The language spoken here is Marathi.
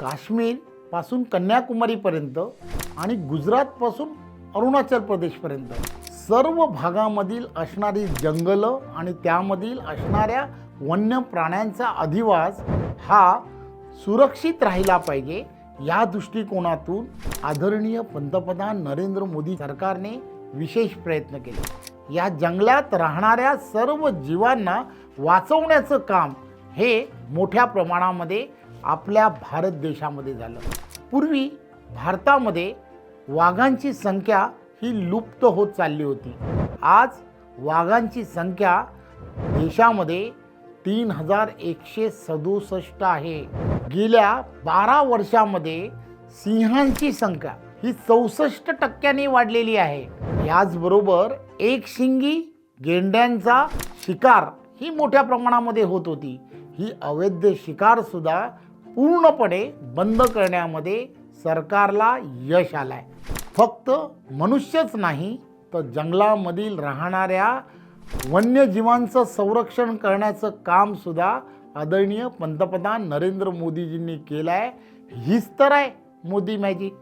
काश्मीरपासून कन्याकुमारीपर्यंत आणि गुजरातपासून अरुणाचल प्रदेशपर्यंत. सर्व भागामधील असणारी जंगलं आणि त्यामधील असणाऱ्या वन्य प्राण्यांचा अधिवास हा सुरक्षित राहिला पाहिजे या दृष्टिकोनातून आदरणीय पंतप्रधान नरेंद्र मोदी सरकारने विशेष प्रयत्न केले. या जंगलात राहणाऱ्या सर्व जीवांना वाचवण्याचं काम हे मोठ्या प्रमाणामध्ये आपल्या भारत देशामध्ये झालं. पूर्वी भारतामध्ये वाघांची संख्या ही लुप्त होत चालली होती. आज वाघांची संख्या देशामध्ये तीन हजार एकशे सदुसष्ट आहे. गेल्या बारा वर्षामध्ये सिंहांची संख्या ही चौसष्ट टक्क्यांनी वाढलेली आहे. याचबरोबर एक शिंगी गेंड्यांचा शिकार ही मोठ्या प्रमाणामध्ये होत होती. ही अवैध शिकारसुद्धा पूर्णपणे बंद करण्यामध्ये सरकारला यश आलंय. फक्त मनुष्यच नाही तर जंगलामधील राहणाऱ्या वन्यजीवांचं संरक्षण करण्याचं कामसुद्धा आदरणीय पंतप्रधान नरेंद्र मोदीजींनी केलं आहे हीच तर आहे मोदी मॅजिक.